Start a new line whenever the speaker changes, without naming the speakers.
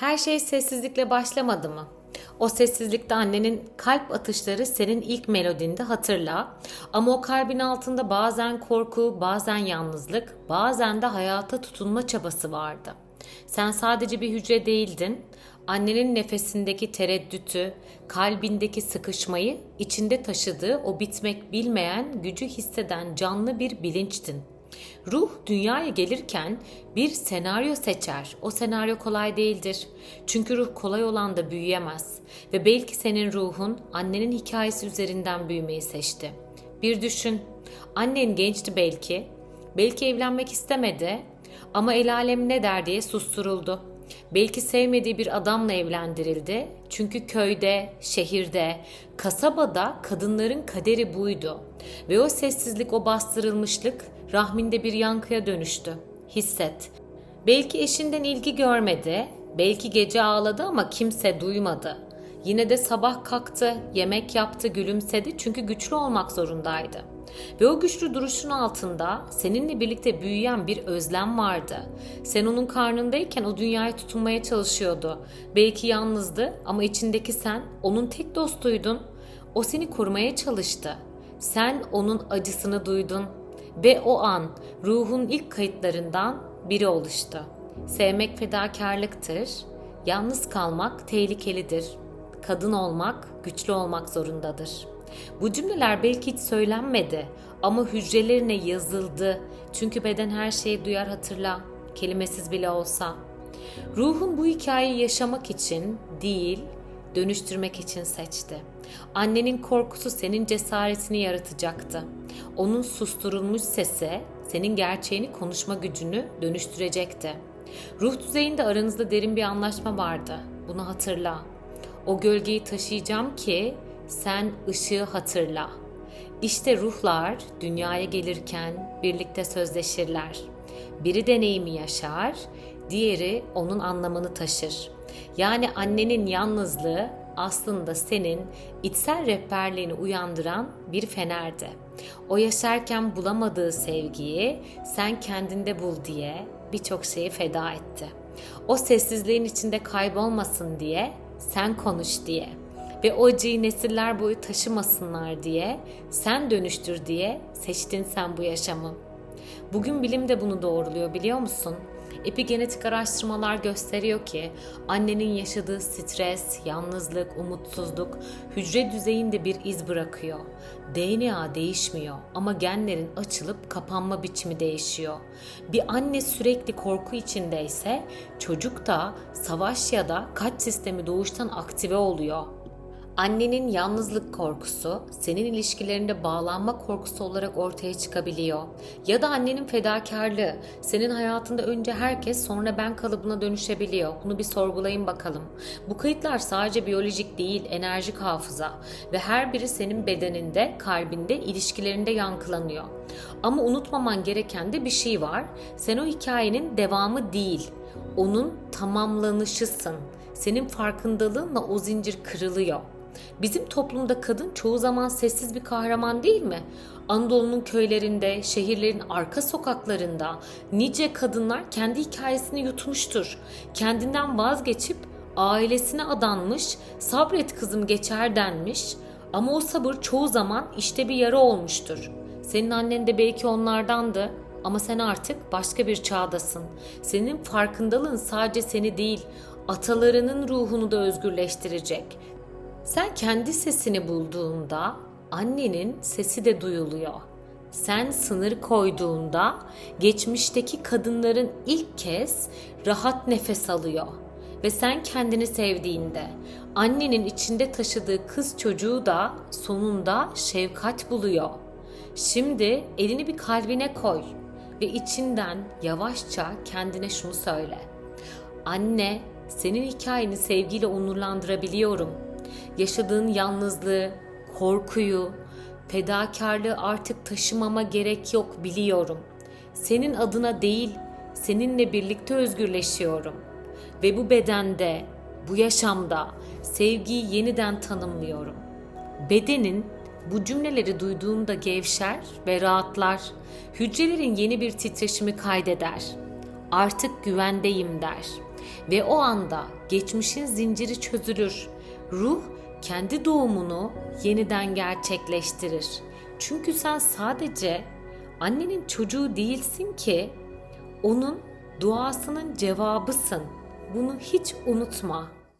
Her şey sessizlikle başlamadı mı? O sessizlikte annenin kalp atışları senin ilk melodinde hatırla. Ama o kalbin altında bazen korku, bazen yalnızlık, bazen de hayata tutunma çabası vardı. Sen sadece bir hücre değildin. Annenin nefesindeki tereddütü, kalbindeki sıkışmayı, içinde taşıdığı o bitmek bilmeyen gücü hisseden canlı bir bilinçtin. Ruh dünyaya gelirken bir senaryo seçer. O senaryo kolay değildir. Çünkü ruh kolay olan da büyüyemez. Ve belki senin ruhun annenin hikayesi üzerinden büyümeyi seçti. Bir düşün. Annen gençti belki. Belki evlenmek istemedi. Ama el alem ne der diye susturuldu. Belki sevmediği bir adamla evlendirildi. Çünkü köyde, şehirde, kasabada kadınların kaderi buydu. Ve o sessizlik, o bastırılmışlık rahminde bir yankıya dönüştü. Hisset. Belki eşinden ilgi görmedi, belki gece ağladı ama kimse duymadı. Yine de sabah kalktı, yemek yaptı, gülümsedi çünkü güçlü olmak zorundaydı. Ve o güçlü duruşun altında seninle birlikte büyüyen bir özlem vardı. Sen onun karnındayken o dünyaya tutunmaya çalışıyordu. Belki yalnızdı ama içindeki sen onun tek dostuydun. O seni korumaya çalıştı. Sen onun acısını duydun ve o an ruhun ilk kayıtlarından biri oluştu. Sevmek fedakarlıktır. Yalnız kalmak tehlikelidir. Kadın olmak güçlü olmak zorundadır. Bu cümleler belki hiç söylenmedi ama hücrelerine yazıldı. Çünkü beden her şeyi duyar hatırla, kelimesiz bile olsa. Ruhun bu hikayeyi yaşamak için değil, dönüştürmek için seçti. Annenin korkusu senin cesaretini yaratacaktı. Onun susturulmuş sesi senin gerçeğini konuşma gücünü dönüştürecekti. Ruh düzeyinde aranızda derin bir anlaşma vardı. Bunu hatırla. O gölgeyi taşıyacağım ki sen ışığı hatırla. İşte ruhlar dünyaya gelirken birlikte sözleşirler. Biri deneyimi yaşar, diğeri onun anlamını taşır. Yani annenin yalnızlığı aslında senin içsel rehberliğini uyandıran bir fenerdi. O yaşarken bulamadığı sevgiyi sen kendinde bul diye birçok şeyi feda etti. O sessizliğin içinde kaybolmasın diye sen konuş diye ve o acıyı nesiller boyu taşımasınlar diye sen dönüştür diye seçtin sen bu yaşamı. Bugün bilim de bunu doğruluyor biliyor musun? Epigenetik araştırmalar gösteriyor ki annenin yaşadığı stres, yalnızlık, umutsuzluk hücre düzeyinde bir iz bırakıyor. DNA değişmiyor ama genlerin açılıp kapanma biçimi değişiyor. Bir anne sürekli korku içindeyse çocuk da savaş ya da kaç sistemi doğuştan aktive oluyor. Annenin yalnızlık korkusu senin ilişkilerinde bağlanma korkusu olarak ortaya çıkabiliyor. Ya da annenin fedakarlığı senin hayatında önce herkes sonra ben kalıbına dönüşebiliyor. Bunu bir sorgulayın bakalım. Bu kayıtlar sadece biyolojik değil, enerjik hafıza ve her biri senin bedeninde, kalbinde, ilişkilerinde yankılanıyor. Ama unutmaman gereken de bir şey var. Sen o hikayenin devamı değil, onun tamamlanışısın. Senin farkındalığınla o zincir kırılıyor. Bizim toplumda kadın çoğu zaman sessiz bir kahraman değil mi? Anadolu'nun köylerinde, şehirlerin arka sokaklarında nice kadınlar kendi hikayesini yutmuştur. Kendinden vazgeçip ailesine adanmış, sabret kızım geçer denmiş. Ama o sabır çoğu zaman işte bir yara olmuştur. Senin annen de belki onlardandı ama sen artık başka bir çağdasın. Senin farkındalığın sadece seni değil, atalarının ruhunu da özgürleştirecek. Sen kendi sesini bulduğunda annenin sesi de duyuluyor. Sen sınır koyduğunda geçmişteki kadınların ilk kez rahat nefes alıyor. Ve sen kendini sevdiğinde annenin içinde taşıdığı kız çocuğu da sonunda şefkat buluyor. Şimdi elini bir kalbine koy ve içinden yavaşça kendine şunu söyle. Anne, senin hikayeni sevgiyle onurlandırabiliyorum.'' Yaşadığın yalnızlığı, korkuyu, fedakarlığı artık taşımama gerek yok biliyorum. Senin adına değil, seninle birlikte özgürleşiyorum. Ve bu bedende, bu yaşamda sevgiyi yeniden tanımlıyorum. Bedenin bu cümleleri duyduğunda gevşer ve rahatlar. Hücrelerin yeni bir titreşimi kaydeder. Artık güvendeyim der. Ve o anda geçmişin zinciri çözülür. Ruh kendi doğumunu yeniden gerçekleştirir. Çünkü sen sadece annenin çocuğu değilsin ki onun duasının cevabısın. Bunu hiç unutma.